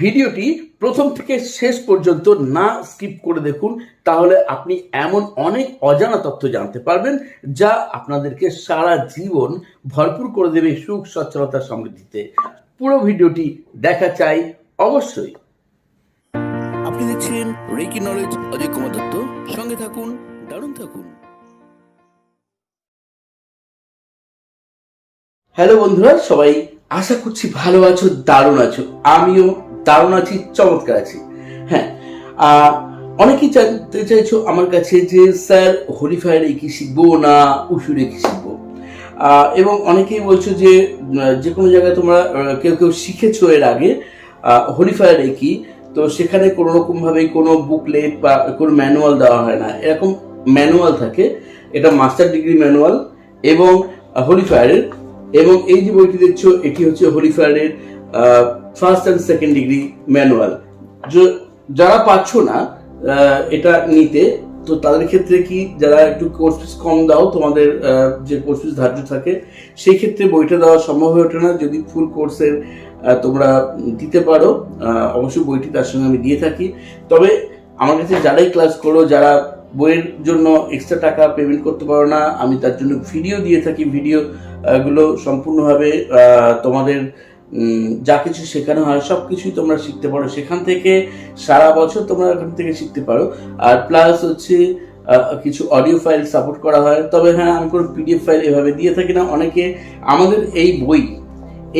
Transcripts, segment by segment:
ভিডিওটি প্রথম থেকে শেষ পর্যন্ত না স্কিপ করে দেখুন তাহলে আপনি এমন অনেক অজানা তথ্য জানতে পারবেন যা আপনাদেরকে সারা জীবন ভরপুর করে দেবে সুখ সচ্ছলতা সমৃদ্ধিতে। পুরো ভিডিওটি দেখা চাই অবশ্যই। আপনি দেখছেন রেকি নলেজ অজয় কুমার দত্ত। সঙ্গে থাকুন দারুণ থাকুন। হ্যালো বন্ধুরা সবাই আশা করছি ভালো আছো দারুণ আছো। আমিও দারুণ আছি, চমৎকার আছি। হ্যাঁ অনেকেই জানতে চাইছো আমার কাছে যে, স্যার হোলিফায়ার কি শিখব না উসুরে কি শিখব? এবং অনেকেই বলছো যে যে কোনো জায়গায় তোমরা কেউ কেউ শিখেছো এর আগে হোলিফায়ার কি? তো সেখানে কোনো রকম ভাবে কোনো বুকলেট বা কোনো ম্যানুয়াল দেওয়া হয় না। এরকম ম্যানুয়াল থাকে। এটা মাস্টার ডিগ্রি ম্যানুয়াল এবং হোলিফায়ারের এবং এই যে বইটি দেখছ, এটি হচ্ছে হোলিফায়ারের first and second degree manual যারা পাচ্ছ না এটা নিতে, তো তাদের ক্ষেত্রে কি, যারা একটু কোর্স ফিস কম দাও, তোমাদের যে কোর্স ফিস ধার্য থাকে, সেই ক্ষেত্রে বইটা দেওয়া সম্ভব হয়ে ওঠে না। যদি ফুল কোর্সের তোমরা দিতে পারো অবশ্যই বইটি তার সঙ্গে আমি দিয়ে থাকি। তবে আমার কাছে যারাই ক্লাস করো, যারা বইয়ের জন্য এক্সট্রা টাকা পেমেন্ট করতে পারো না, আমি তার জন্য ভিডিও দিয়ে থাকি। ভিডিও গুলো সম্পূর্ণভাবে তোমাদের যা কিছু শেখানো হয়, সব কিছুই তোমরা শিখতে পারো। সেখান থেকে সারা বছর তোমরা এখান থেকে শিখতে পারো। আর প্লাস হচ্ছে কিছু অডিও ফাইল সাপোর্ট করা হয়। তবে হ্যাঁ আমি কোনো পিডিএফ ফাইল এভাবে দিয়ে থাকি না। অনেকে, আমাদের এই বই,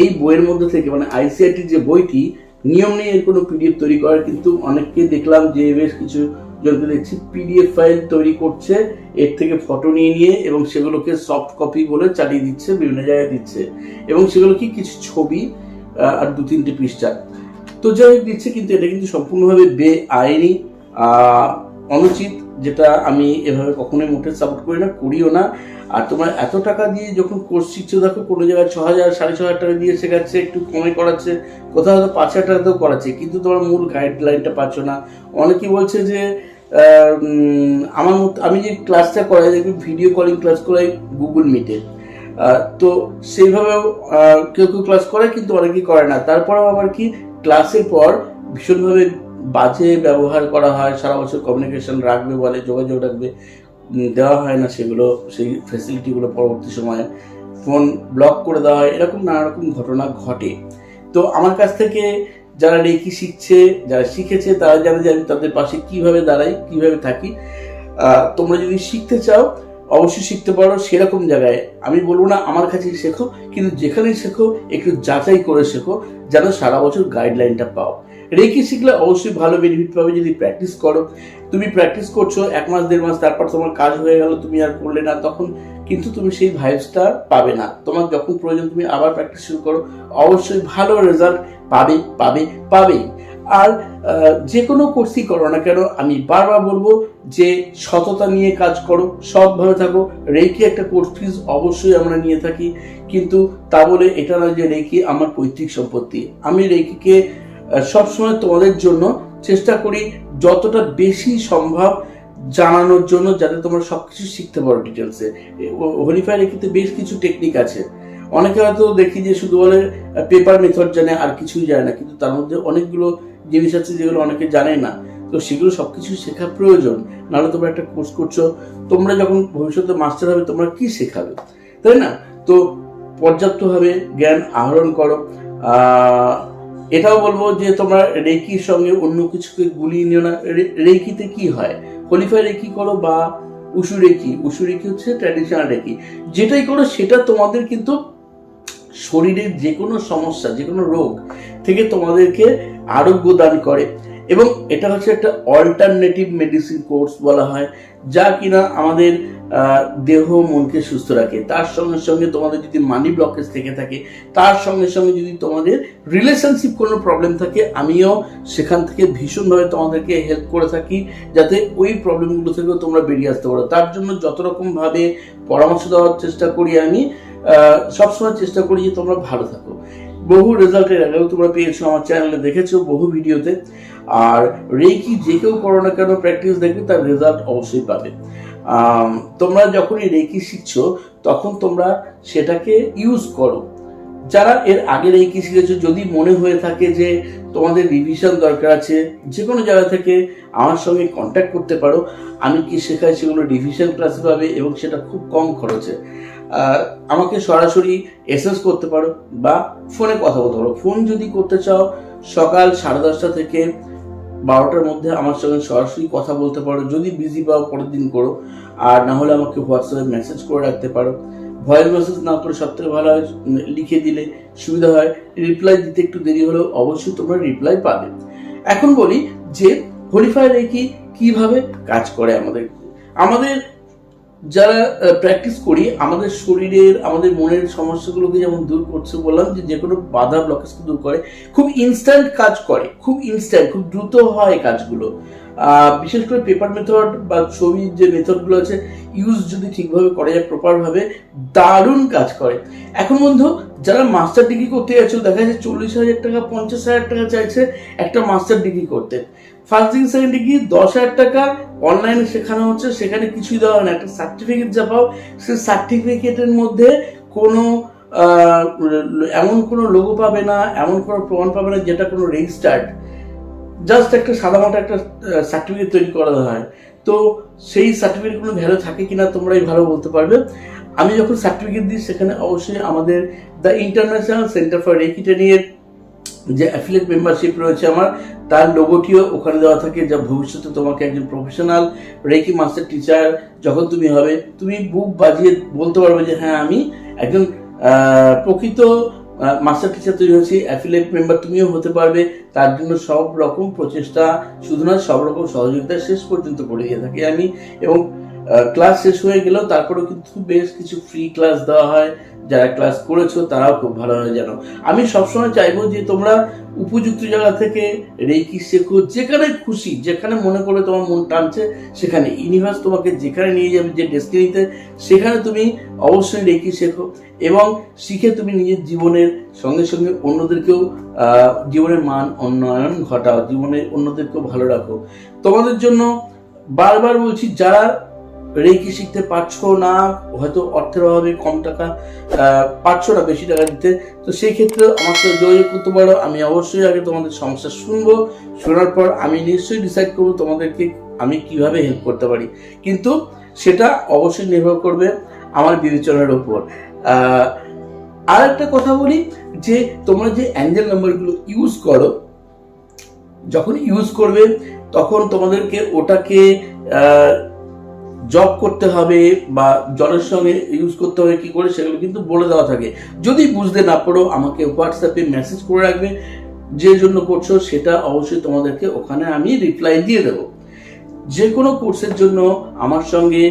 এই বইয়ের মধ্যে থেকে মানে আইসিআইটির যে বইটি, নিয়ম নেই এর কোনো পিডিএফ তৈরি করার কিন্তু অনেককে দেখলাম যে বেশ কিছু জনকে দেখছি পিডিএফ ফাইল তৈরি করছে এর থেকে ফটো নিয়ে নিয়ে এবং সেগুলোকে সফট কপি বলে চালিয়ে দিচ্ছে বিভিন্ন জায়গায় দিচ্ছে এবং সেগুলো কি কিছু ছবি আর দু তিনটে পৃষ্ঠা তো যাই হোক দিচ্ছে কিন্তু এটা কিন্তু সম্পূর্ণভাবে বেআইনি। আহ, অনুচিত যেটা আমি এভাবে কখনোই মোটে সাপোর্ট করি না করিও না। আর তোমার এত টাকা দিয়ে যখন কোর্স শিখছো দেখো কোনো জায়গায় ছ হাজার সাড়ে ছ হাজার টাকা দিয়ে শেখাচ্ছে একটু কমে করাচ্ছে কোথাও হয়তো পাঁচ হাজার টাকাতেও করাচ্ছে কিন্তু তোমার মূল গাইডলাইনটা পাচ্ছ না। অনেকেই বলছে যে আমার মত আমি যে ক্লাসটা করাই দেখবি ভিডিও কলিং ক্লাস করাই গুগল মিটে তো সেইভাবেও কেউ কেউ ক্লাস করে, কিন্তু অনেকেই করে না। তারপরেও আবার কি ক্লাসের পর ভীষণভাবে বাজে ব্যবহার করা হয়, সারা বছর কমিউনিকেশন রাখবে বলে, যোগাযোগ রাখবে দেওয়া হয় না সেগুলো, সেই ফেসিলিটিগুলো পরবর্তী সময়ে। ফোন ব্লক করে দেওয়া হয়, এরকম নানা রকম ঘটনা ঘটে। তো আমার কাছ থেকে যারা রেকি শিখছে, যারা শিখেছে, তারা জানে যে আমি তাদের পাশে কীভাবে দাঁড়াই, কীভাবে থাকি। তোমরা যদি শিখতে চাও অবশ্যই শিখতে পারো সেরকম জায়গায়। আমি বলব না আমার কাছেই শেখো, কিন্তু যেখানেই শেখো, একটু যাচাই করে শেখো, যেন সারা বছর গাইডলাইনটা পাও। রেকি শিখলে অবশ্যই ভালো বেনিফিট পাবে যদি প্র্যাকটিস করো। তুমি প্র্যাকটিস করছ, এক মাস, দেড় মাস, তারপর তোমার কাজ হয়ে গেল, তুমি আর করলে না তখন কিন্তু তুমি সেই ভাইবসটা পাবে না। তোমার যখন প্রয়োজন, তুমি আবার প্র্যাকটিস শুরু করো। অবশ্যই ভালো রেজাল্ট পাবে পাবে, পাবেই। আর যে কোনো কোর্সই করো না কেন, আমি বারবার বলব যে সততা নিয়ে কাজ করো, সৎভাবে থাকো। রেকি একটা কোর্স ফিজ অবশ্যই আমরা নিয়ে থাকি, কিন্তু তা বলে এটা না যে রেকি আমার পৈতৃক সম্পত্তি। আমি রেকিকে সবসময় তোমাদের জন্য চেষ্টা করি যতটা বেশি সম্ভব জানানোর জন্য যাতে তোমরা সবকিছু শিখতে পারো ডিটেলসে হলিফাই রেকিতে বেশ কিছু টেকনিক আছে। অনেকে হয়তো দেখি যে শুধু বলে পেপার মেথড জানে আর কিছুই জানে না, কিন্তু তার মধ্যে অনেকগুলো জিনিস আছে যেগুলো অনেকে জানে না। তো সেগুলো সবকিছু শেখা প্রয়োজন। নাহলে তোমরা একটা কোর্স করছ, তোমরা যখন ভবিষ্যতে মাস্টার হবে, তোমরা কি শেখাবে? তাই না? তো পর্যাপ্তভাবে জ্ঞান আহরণ করো। এটাও বলব যে তোমরা রেকির সঙ্গে অন্য কিছুকে গুলিয়ে নিও না। রেকিতে কি হয়? হোলিফাই রেকি করো বা উসু রেকি উসু রেকি হচ্ছে ট্র্যাডিশনাল রেকি যেটাই করো, সেটা তোমাদের কিন্তু শরীরের যে কোনো সমস্যা যে কোনো রোগ থেকে তোমাদেরকে আরোগ্য দান করে। এবং এটা হচ্ছে একটা অল্টারনেটিভ মেডিসিন কোর্স বলা হয়, যা কিনা আমাদের দেহ মনকে সুস্থ রাখে। তার সঙ্গে সঙ্গে তোমাদের যদি মানি ব্লকেজ থেকে থাকে, তার সঙ্গে সঙ্গে যদি তোমাদের রিলেশনশিপ কোনো প্রবলেম থাকে, আমিও সেখান থেকে ভীষণভাবে তোমাদেরকে হেল্প করে থাকি, যাতে ওই প্রবলেমগুলো থেকেও তোমরা বেরিয়ে আসতে পারো। তার জন্য যত রকমভাবে পরামর্শ দেওয়ার চেষ্টা করি আমি সবসময় চেষ্টা করি যে তোমরা ভালো থাকো। বহু রেজাল্টের আগেও তোমরা পেয়েছ আমার চ্যানেলে দেখেছ, বহু ভিডিওতে আর রেকি যে কেউ করো না কেন প্র্যাকটিস দেখবে, তার রেজাল্ট অবশ্যই পাবে। তোমরা যখনই রেকি শিখছো, তখন তোমরা সেটাকে ইউজ করো। যারা এর আগে রেকি শিখেছো, যদি মনে হয়ে থাকে যে তোমাদের রিভিশন দরকার আছে যে কোনো জায়গা থেকে আমার সঙ্গে কন্ট্যাক্ট করতে পারো। আমি কি শেখাই সেগুলো রিভিশন ক্লাসে পাবে এবং সেটা খুব কম খরচে। আমাকে সরাসরি এসএস করতে পারো বা ফোনে কথা বলতে পারো। ফোন যদি করতে চাও, সকাল সাড়ে দশটা থেকে বারোটার মধ্যে আমার সঙ্গে সরাসরি কথা বলতে পারো। যদি বিজি পাও, পরের দিন করো। আর না হলে আমাকে হোয়াটসঅ্যাপে মেসেজ করে রাখতে পারো। ভয়েস মেসেজ না করে সব থেকে ভালো হয়, লিখে দিলে সুবিধা হয়। রিপ্লাই দিতে একটু দেরি হলেও অবশ্যই তোমরা রিপ্লাই পাবে। এখন বলি যে হোলিফাই রেকি কীভাবে কাজ করে আমাদের? আমাদের যারা প্র্যাকটিস করি, আমাদের শরীরের, আমাদের মনের সমস্যাগুলোকে যেমন দূর করছে বললাম যে যে কোনো বাধা ব্লকেজকে দূর করে, খুব ইনস্ট্যান্ট কাজ করে, খুব ইনস্ট্যান্ট খুব দ্রুত হয় কাজগুলো। বিশেষ করে পেপার মেথড বা ছবির যে মেথডগুলো আছে ইউজ যদি ঠিকভাবে করা যায় প্রপারভাবে দারুণ কাজ করে। এখন বন্ধু, যারা মাস্টার ডিগ্রি করতে যাচ্ছ দেখা যাচ্ছে চল্লিশ হাজার টাকা, পঞ্চাশ হাজার টাকা চাইছে একটা মাস্টার ডিগ্রি করতে। ফার্স্ট ডিগ্রি সেকেন্ড ডিগ্রি দশ হাজার টাকা অনলাইনে শেখানো হচ্ছে। সেখানে কিছুই দেওয়া হয় না। একটা সার্টিফিকেট যা পাও, সেই সার্টিফিকেটের মধ্যে কোনো এমন কোনো লোগো পাবে না, এমন কোনো প্রমাণ পাবে না যেটা কোনো রেজিস্টার্ড জাস্ট একটা সাদামাটা একটা সার্টিফিকেট তৈরি করা হয়। তো সেই সার্টিফিকেট কোনো ভ্যালু থাকে কিনা তোমরাই ভালো বলতে পারবে। আমি যখন সার্টিফিকেট দিই, সেখানে অবশ্যই আমাদের দ্য ইন্টারন্যাশনাল সেন্টার ফর রেকিটেনিয়ার যে অ্যাফিলিয়েট মেম্বারশিপ রয়েছে আমার, তার লোগোটিও ওখানে দেওয়া থাকে যা ভবিষ্যতে তোমাকে একজন প্রফেশনাল রেকি মাস্টার টিচার যখন তুমি হবে, তুমি বুক বাজিয়ে বলতে পারবে যে হ্যাঁ আমি একজন প্রকৃত মাস্টার টিচার তৈরি হয়েছি অ্যাফিলিয়েট মেম্বার তুমিও হতে পারবে। তার জন্য সব রকম প্রচেষ্টা, শুধু না সব রকম সহযোগিতা শেষ পর্যন্ত করে দিয়ে থাকি আমি এবং ক্লাস শেষ হয়ে গেলেও তারপরেও কিন্তু বেশ কিছু ফ্রি ক্লাস দেওয়া হয়। যারা ক্লাস করেছ, তারাও খুব ভালোভাবে জানো। আমি সবসময় চাইব যে তোমরা উপযুক্ত জায়গা থেকে রেকি শেখো, যেখানে খুশি, যেখানে মনে করে তোমার মন টানছে, সেখানে ইউনিভার্স তোমাকে যেখানে নিয়ে যাবে, যে ডেস্টিনিতে সেখানে তুমি অবশ্যই রেকি শেখো এবং শিখে তুমি নিজের জীবনের সঙ্গে সঙ্গে অন্যদেরকেও জীবনের মান উন্নয়ন ঘটাও, জীবনে অন্যদেরকেও ভালো রাখো। তোমাদের জন্য বারবার বলছি, যারা রেকি শিখতে পারছ না? হয়তো অর্থের অভাবে কম টাকা পারছ না বেশি টাকা দিতে। তো সেই ক্ষেত্রে আমার সাথে যোগাযোগ করতে পারো। আমি অবশ্যই আগে তোমাদের সমস্যা শুনব। শোনার পর আমি নিশ্চয়ই ডিসাইড করব তোমাদেরকে আমি কীভাবে হেল্প করতে পারি। কিন্তু সেটা অবশ্যই নির্ভর করবে আমার বিবেচনার উপর। আর একটা কথা বলি, যে তোমরা যে অ্যাঞ্জেল নাম্বারগুলো ইউজ করো, যখন ইউজ করবে, তখন তোমাদেরকে ওটাকে জব করতে হবে বা জলের সঙ্গে ইউজ করতে হবে, কি করে সেগুলো কিন্তু বলে দেওয়া থাকে। যদি বুঝতে না পারো, আমাকে হোয়াটসঅ্যাপে মেসেজ করে রাখবে। যে জন্য করছ, সেটা অবশ্যই তোমাদেরকে ওখানে আমি রিপ্লাই দিয়ে দেবো। যে কোনো কোর্সের জন্য আমার সঙ্গে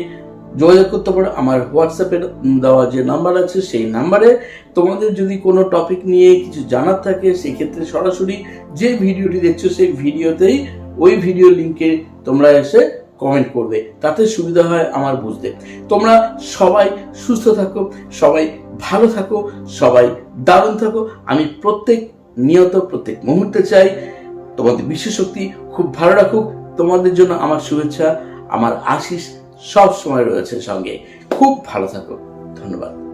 যোগাযোগ করতে পারো। আমার হোয়াটসঅ্যাপের দেওয়া যে নাম্বার আছে, সেই নাম্বারে তোমাদের যদি কোনো টপিক নিয়ে কিছু জানার থাকে সেই ক্ষেত্রে সরাসরি যে ভিডিওটি দেখছ, সেই ভিডিওতেই ওই ভিডিও লিঙ্কে তোমরা এসে কমেন্ট করবে, তাতে সুবিধা হয় আমার বুঝতে। তোমরা সবাই সুস্থ থাকো, সবাই ভালো থাকো, সবাই দারুণ থাকো। আমি প্রত্যেক, নিয়ত প্রত্যেক মুহূর্তে চাই তোমাদের বিশ্বশক্তি খুব ভালো রাখুক, তোমাদের জন্য আমার শুভেচ্ছা, আমার আশিস সব সময় রয়েছে সঙ্গে। খুব ভালো থাকো, ধন্যবাদ।